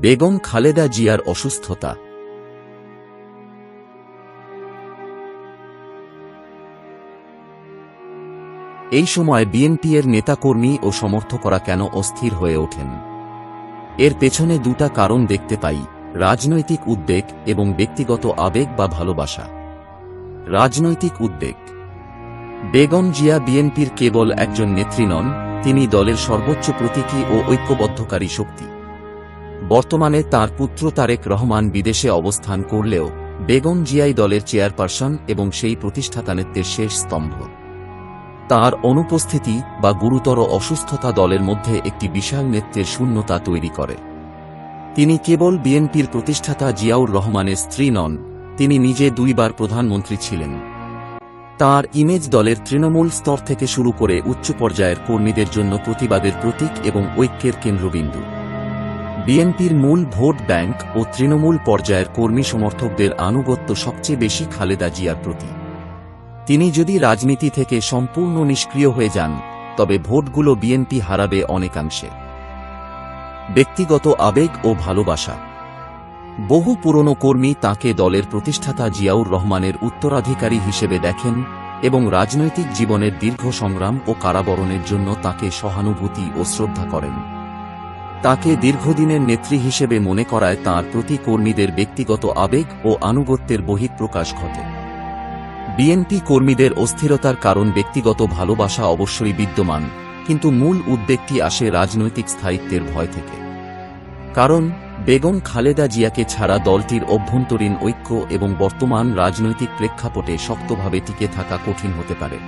বেগম খালেদা জিয়ার অসুস্থতা। এই সময় বিএনপি এর নেতাকর্মী ও সমর্থকরা কেন অস্থির হয়ে ওঠেন? এর পেছনে দুটা কারণ দেখতে পাই, রাজনৈতিক উদ্বেগ এবং ব্যক্তিগত আবেগ বা ভালোবাসা। রাজনৈতিক উদ্বেগ। বেগম জিয়া বিএনপির কেবল একজন নেত্রী নন, তিনি দলের সর্বোচ্চ প্রতীকী ও ঐক্যবদ্ধকারী শক্তি। বর্তমানে তার পুত্র তারেক রহমান বিদেশে অবস্থান করলেও বেগম জিয়াই দলের চেয়ারপারসন এবং সেই প্রতিষ্ঠাতানেত্বের শেষ স্তম্ভ। তার অনুপস্থিতি বা গুরুতর অসুস্থতা দলের মধ্যে একটি বিশাল নেত্রের শূন্যতা তৈরি করে। তিনি কেবল বিএনপির প্রতিষ্ঠাতা জিয়াউর রহমানের স্ত্রী নন, তিনি নিজে দুইবার প্রধানমন্ত্রী ছিলেন। তার ইমেজ দলের তৃণমূল স্তর থেকে শুরু করে উচ্চ পর্যায়ের কর্মীদের জন্য প্রতিবাদের প্রতীক এবং ঐক্যের কেন্দ্রবিন্দু। বিএনপির মূল ভোট ব্যাংক ও তৃণমূল পর্যায়ের কর্মী সমর্থকদের আনুগত্য সবচেয়ে বেশি খালেদা জিয়ার প্রতি। তিনি যদি রাজনীতি থেকে সম্পূর্ণ নিষ্ক্রিয় হয়ে যান, তবে ভোটগুলো বিএনপি হারাবে অনেকাংশে। ব্যক্তিগত আবেগ ও ভালোবাসা। বহু পুরনো কর্মী তাকে দলের প্রতিষ্ঠাতা জিয়াউর রহমানের উত্তরাধিকারী হিসেবে দেখেন এবং রাজনৈতিক জীবনের দীর্ঘ সংগ্রাম ও কারাবরণের জন্য তাকে সহানুভূতি ও শ্রদ্ধা করেন। তাকে দীর্ঘদিনের নেত্রী হিসেবে মনে করায় তাঁর প্রতি কর্মীদের ব্যক্তিগত আবেগ ও আনুগত্যের বহিঃপ্রকাশ ঘটে। বিএনপি কর্মীদের অস্থিরতার কারণ ব্যক্তিগত ভালোবাসা অবশ্যই বিদ্যমান, কিন্তু মূল উদ্বেগটি আসে রাজনৈতিক স্থায়িত্বের ভয় থেকে। কারণ, বেগম খালেদা জিয়াকে ছাড়া দলটির অভ্যন্তরীণ ঐক্য এবং বর্তমান রাজনৈতিক প্রেক্ষাপটে শক্তভাবে টিকে থাকা কঠিন হতে পারে।